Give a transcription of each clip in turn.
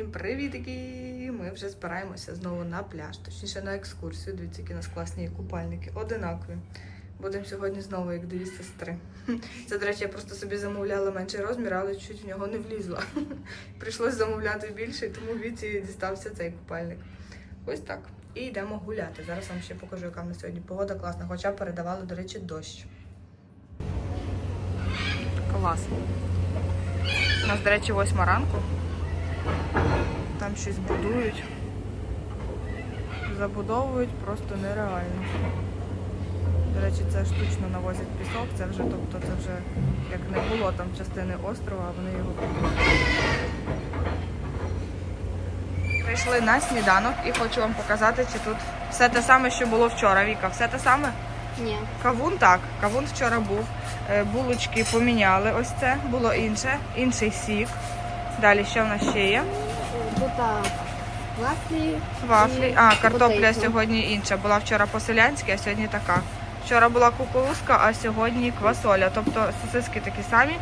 Всім привітки! Ми вже збираємося знову на пляж, точніше на екскурсію. Дивіться, які у нас класні купальники, одинакові. Будемо сьогодні знову як дві сестри. Це, до речі, я просто собі замовляла менший розмір, але чуть в нього не влізла. Прийшлось замовляти більший, тому віці дістався цей купальник. Ось так. І йдемо гуляти. Зараз вам ще покажу, яка в нас сьогодні погода класна, хоча передавали, до речі, дощ. Клас. У нас, до речі, восьма ранку. Там щось будують. Забудовують просто нереально. До речі, це штучно навозять пісок, це вже, тобто, це вже як не було там частини острова, а вони його будують. Прийшли на сніданок і хочу вам показати, чи тут все те саме, що було вчора. Віка, все те саме? Ні. Кавун так, кавун вчора був. Е, Булочки поміняли. Ось це було інше, інший сік. Далі що в нас ще є? Тут вафлі. Вафлі. А, картопля потейко. сьогодні інша. Була вчора по-селянськи, а сьогодні така. Вчора була кукурузка, а сьогодні квасоля. Тобто сосиски такі самі.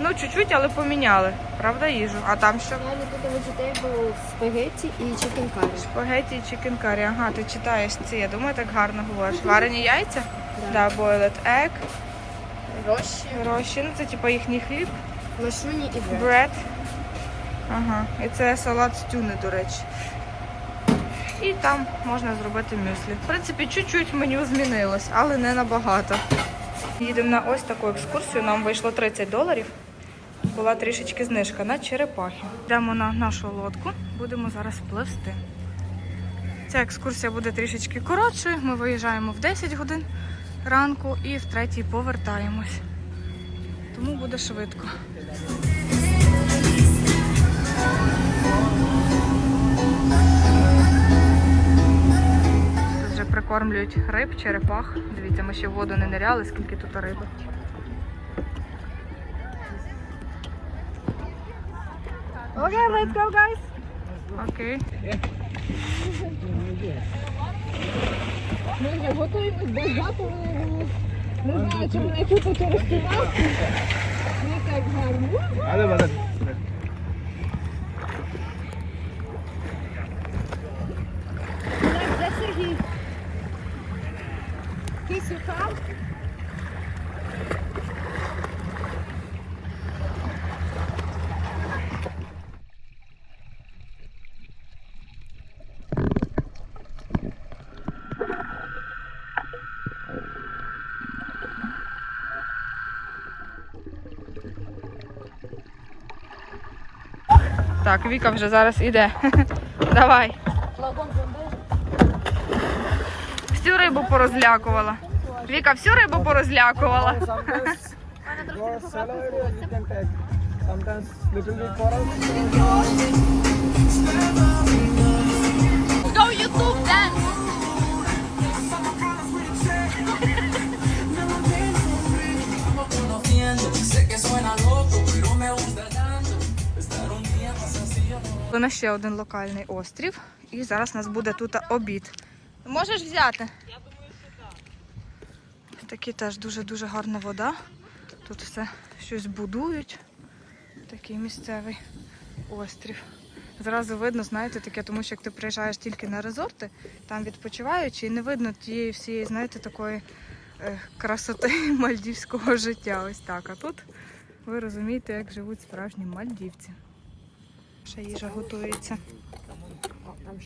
Ну, чуть-чуть, але поміняли. Правда, їжу. А там що? Далі тут vegetable спагетті і curry. Спагеті і чикен. Ага, ти читаєш ці. Я думаю, так гарно говориш. Варені яйця? Да, boiled egg, Рощі, розчин, це типу їхній хліб. лошуні і бред. Бред. Ага. І це салат з тюни, до речі. І там можна зробити мюслі. В принципі, чуть-чуть меню змінилось, але не набагато. Їдемо на ось таку екскурсію. Нам вийшло 30 доларів. Була трішечки знижка на черепахи. Йдемо на нашу лодку, будемо зараз пливсти. Ця екскурсія буде трішечки коротшою. Ми виїжджаємо в 10 годин ранку і в третій повертаємось. Тому буде швидко. Прикормлюють риб, черепах. Дивіться, ми ще в воду не ниряли, скільки тут риби. Окей, let's go, guys. Окей. Ми вже готуємось до запалення. Не знаю, чи мене яку фотографувати. Не так гарно. Кисюка. Так, Віка вже зараз іде. Давай. Всю рибу порозлякувала. Віка, всю рибу порозлякувала. Go YouTube then. На ще один локальний острів. І зараз у нас буде тут обід. Можеш взяти? Я думаю, що так. Такі теж дуже-дуже гарна вода. Тут все щось будують. Такий місцевий острів. Зразу видно, знаєте, таке, тому що як ти приїжджаєш тільки на резорти, там відпочиваючи, і не видно тієї всієї, знаєте, такої е, красоти мальдівського життя. Ось так. А тут ви розумієте, як живуть справжні мальдівці. Ще їжа готується.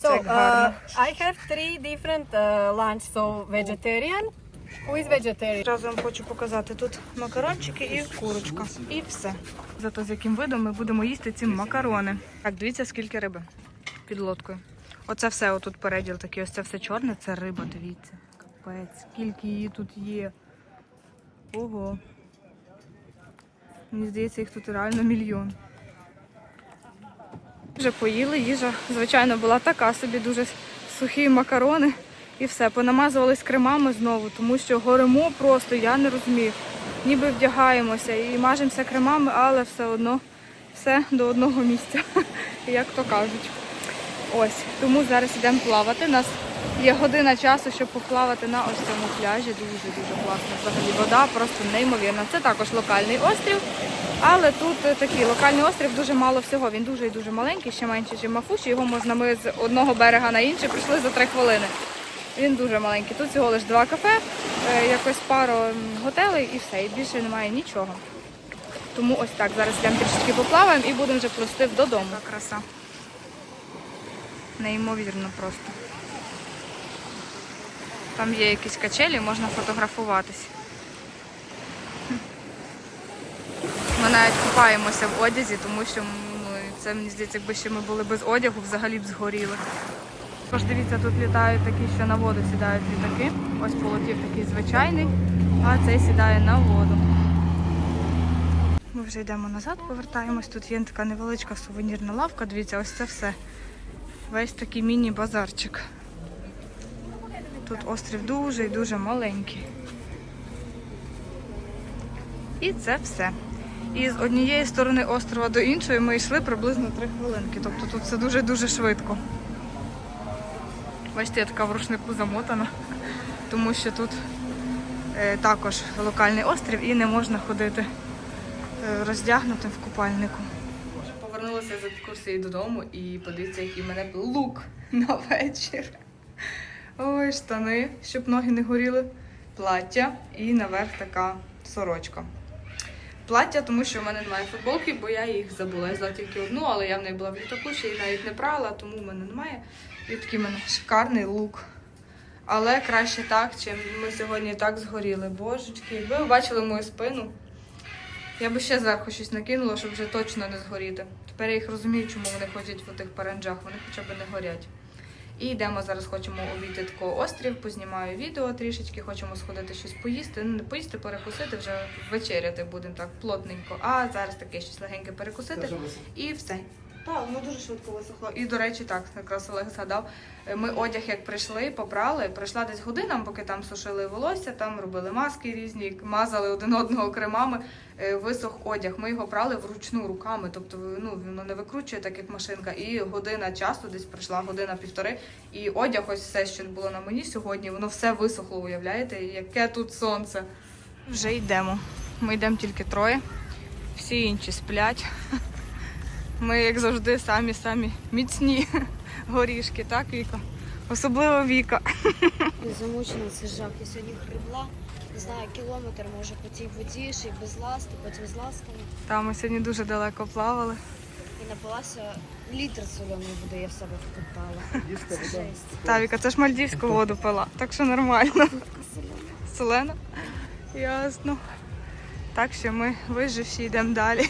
So, uh. I have three different uh, lunch. So, vegetarian. Who is vegetarian? Одразу вам хочу показати тут макарончики і курочка. І все. Зато з яким видом ми будемо їсти ці макарони. Так, дивіться, скільки риби під лодкою. Оце все отут переділ такий, ось це все чорне, це риба, дивіться. Капець, скільки її тут є. Ого. Мені здається, їх тут реально мільйон. Вже поїли, їжа, звичайно, була така собі, дуже сухі макарони. І все, понамазувались кремами знову, тому що горимо просто, я не розумію. Ніби вдягаємося і мажемося кремами, але все одно все до одного місця, як то кажуть. Ось, тому зараз йдемо плавати. У нас є година часу, щоб поплавати на ось цьому пляжі. Дуже-дуже класно. Взагалі вода просто неймовірна. Це також локальний острів, але тут е, такий локальний острів дуже мало всього. Він дуже і дуже маленький, ще менше, ніж Мафуші. Його можна ми з одного берега на інший прийшли за три хвилини. Він дуже маленький. Тут всього лише два кафе, е, якось пару готелей і все. І більше немає нічого. Тому ось так. Зараз йдемо трішки поплаваємо і будемо вже плисти додому. Така краса. Неймовірно просто. Там є якісь качелі, можна фотографуватись. Ми навіть купаємося в одязі, тому що ну, це мені здається, якби ще ми були без одягу, взагалі б згоріли. Тож дивіться, тут літають такі, що на воду сідають літаки. Ось полетів такий звичайний, а цей сідає на воду. Ми вже йдемо назад, повертаємось. Тут є така невеличка сувенірна лавка. Дивіться, ось це все. Весь такий міні-базарчик. Тут острів дуже і дуже маленький. І це все. І з однієї сторони острова до іншої ми йшли приблизно 3 хвилинки. Тобто тут все дуже-дуже швидко. Бачите, я така в рушнику замотана, тому що тут е, також локальний острів і не можна ходити е, роздягнутим в купальнику. Повернулася з екскурсії додому і подивіться, який в мене лук на вечір. Ой, штани, щоб ноги не горіли, плаття і наверх така сорочка. Плаття, тому що в мене немає футболки, бо я їх забула. Я взяла тільки одну, але я в неї була в літаку, ще її навіть не прала, тому в мене немає. І такий в мене шикарний лук. Але краще так, чим ми сьогодні так згоріли. Божечки, ви бачили мою спину, я би ще зверху щось накинула, щоб вже точно не згоріти. Тепер я їх розумію, чому вони ходять в тих паранджах, вони хоча б не горять. І йдемо зараз, хочемо обійти такий острів, познімаю відео трішечки, хочемо сходити щось поїсти. Ну, не поїсти, перекусити, вже вечеряти будемо так плотненько. А зараз таке щось легеньке перекусити. І все. Так, воно дуже швидко висохло. І, до речі, так, якраз Олег згадав. е, Ми одяг як прийшли, попрали, пройшла десь година, поки там сушили волосся, там робили маски різні, мазали один одного кремами, е, висох одяг. Ми його прали вручну руками, тобто ну, воно не викручує, так як машинка. І година часу, десь пройшла година-півтори. І одяг, ось все, що було на мені сьогодні, воно все висохло, уявляєте? Яке тут сонце. Вже йдемо. Ми йдемо тільки троє, всі інші сплять. Ми, як завжди, самі самі міцні горішки, так, Віка? Особливо Віка. Я замучена, це жах. Я сьогодні грибла, не знаю, кілометр може по цій воді, ще й без ласти, потім з ластами. Там ми сьогодні дуже далеко плавали. І напилася літр соляної води, я в себе вкопала. Це жесть. Та, Віка, це ж мальдівську воду пила, так що нормально. Солена? Ясно. Так що ми виживші йдемо далі.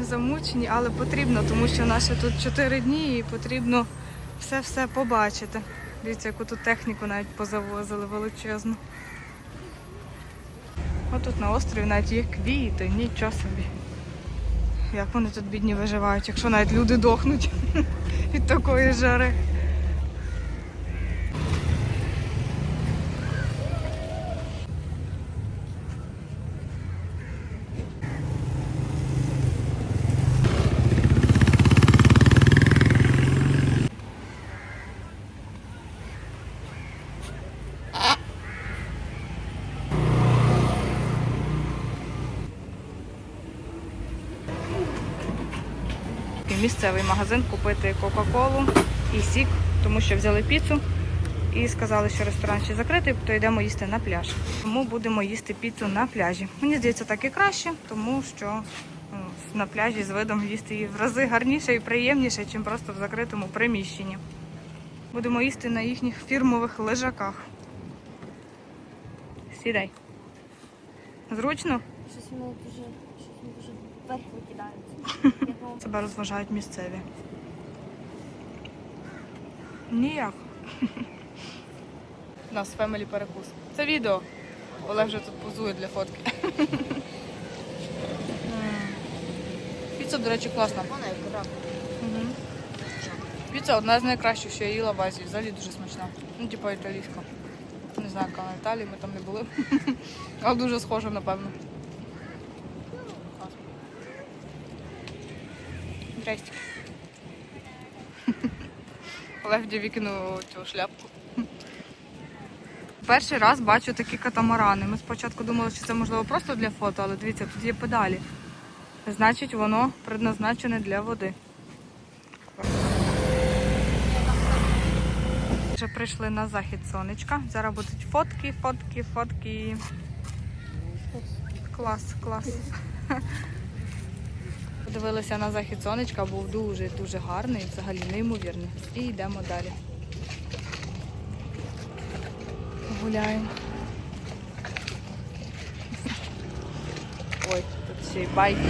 Замучені, але потрібно, тому що наші тут 4 дні і потрібно все-все побачити. Дивіться, яку тут техніку навіть позавозили величезну. Отут на острові навіть є квіти, нічого собі. Як вони тут бідні виживають, якщо навіть люди дохнуть від такої жари. Місцевий магазин купити Кока-Колу і сік, тому що взяли піцу і сказали, що ресторан ще закритий, то йдемо їсти на пляж. Тому будемо їсти піцу на пляжі. Мені здається, так і краще, тому що ну, на пляжі з видом їсти її в рази гарніше і приємніше, ніж просто в закритому приміщенні. Будемо їсти на їхніх фірмових лежаках. Сідай. Зручно? Щось воно дуже, щось воно дуже думала, Себе розважають місцеві. Ніяк. У нас фемелі перекус. Це відео. Олег вже тут позує для фотки. Піца, до речі, класна. Мгм. Піца одна з найкращих, що я їла в Азії. Взагалі дуже смачна. Ну, типу італійська. Не знаю, яка на Італії, ми там не були. Але дуже схожа, напевно. Здрасте. Левді викинув цю шляпку. Перший раз бачу такі катамарани. Ми спочатку думали, що це можливо просто для фото, але дивіться, тут є педалі. Значить, воно предназначене для води. Вже прийшли на захід сонечка. Зараз будуть фотки, фотки, фотки. Клас, клас. Подивилися на захід сонечка, був дуже-дуже гарний, взагалі неймовірний. І йдемо далі. Гуляємо. Ой, тут ще й байки.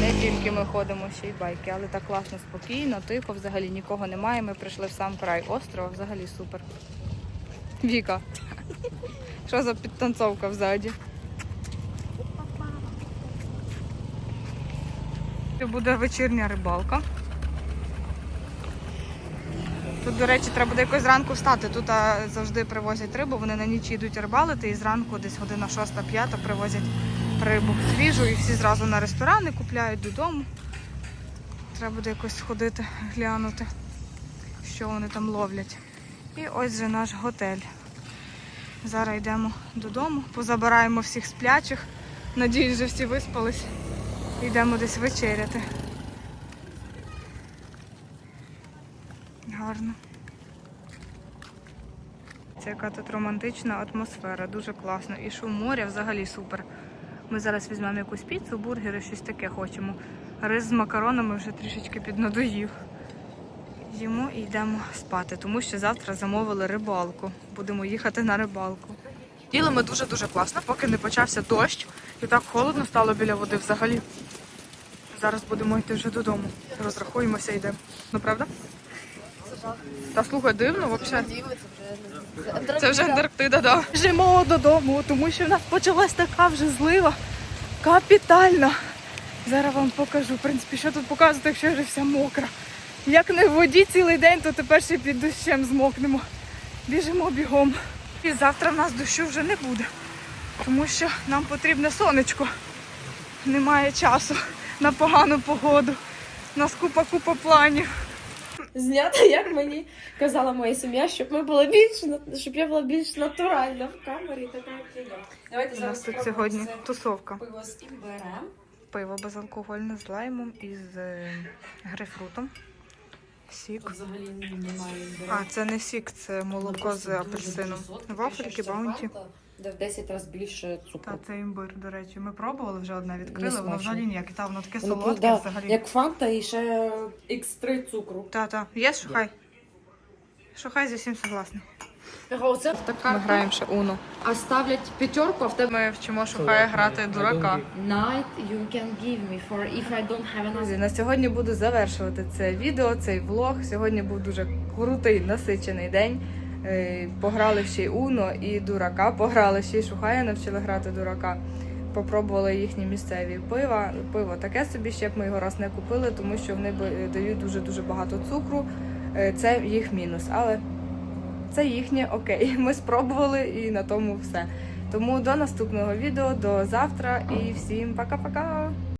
Не тільки ми ходимо, ще й байки, але так класно, спокійно, тихо, взагалі нікого немає. Ми прийшли в сам край острова, взагалі супер. Віка. Що за підтанцовка взаді? Буде вечірня рибалка. Тут, до речі, треба буде якось зранку встати. Тут а, завжди привозять рибу, вони на ніч йдуть рибалити і зранку десь година 6-5 привозять рибу свіжу і всі зразу на ресторани купляють додому. Треба буде якось сходити, глянути, що вони там ловлять. І ось же наш готель. Зараз йдемо додому, позабираємо всіх сплячих. Надіюсь, вже всі виспались. Йдемо десь вечеряти. Гарно. Це яка тут романтична атмосфера, дуже класно. І шум моря взагалі супер. Ми зараз візьмемо якусь піцу, бургери, щось таке хочемо. Рис з макаронами вже трішечки піднадоїв. Їмо і йдемо спати, тому що завтра замовили рибалку. Будемо їхати на рибалку. Їли ми дуже-дуже класно, поки не почався дощ. І так холодно стало біля води взагалі. Зараз будемо йти вже додому. Розрахуємося йдемо. Ну правда? Та слухай, дивно взагалі. Це вже Антарктида, да. Біжимо додому, тому що в нас почалась така вже злива. Капітальна. Зараз вам покажу. В принципі, що тут показувати, якщо я вже вся мокра. Як не в воді цілий день, то тепер ще під дощем змокнемо. Біжимо бігом. І завтра в нас дощу вже не буде, тому що нам потрібне сонечко. Немає часу на погану погоду. У нас купа-купа планів. Знято, як мені казала моя сім'я, щоб ми були більш щоб я була більш натуральна в камері, така як я. Давайте У нас тут сьогодні тусовка. пиво з імбирем. Пиво безалкогольне з лаймом і з е, грейпфрутом. Сік. А, це не сік, це молоко з апельсином. Вафельки, баунті. Де в 10 разів більше цукру. Та це імбир, до речі. Ми пробували вже одне відкрили, воно взагалі ніяке. Та воно таке солодке да, взагалі. Як фанта і ще X3 цукру. Та, та. Є шухай? Шухай зі всім согласний. Оце Ми граємо ще Уно. А ставлять п'ятерку, а в тебе Ми вчимо Шухая грати дурака. night you can give me for if I don't have enough. Друзі, на сьогодні буду завершувати це відео, цей влог. Сьогодні був дуже крутий, насичений день. Е, Пограли ще й Уно і дурака. Пограли ще й Шухая, навчили грати дурака. Попробували їхні місцеві пива. Пиво таке собі ще б ми його раз не купили, тому що вони б- дають дуже дуже багато цукру. Е, Це їх мінус. Але це їхнє окей. Ми спробували і на тому все. Тому до наступного відео, до завтра і всім пока-пока!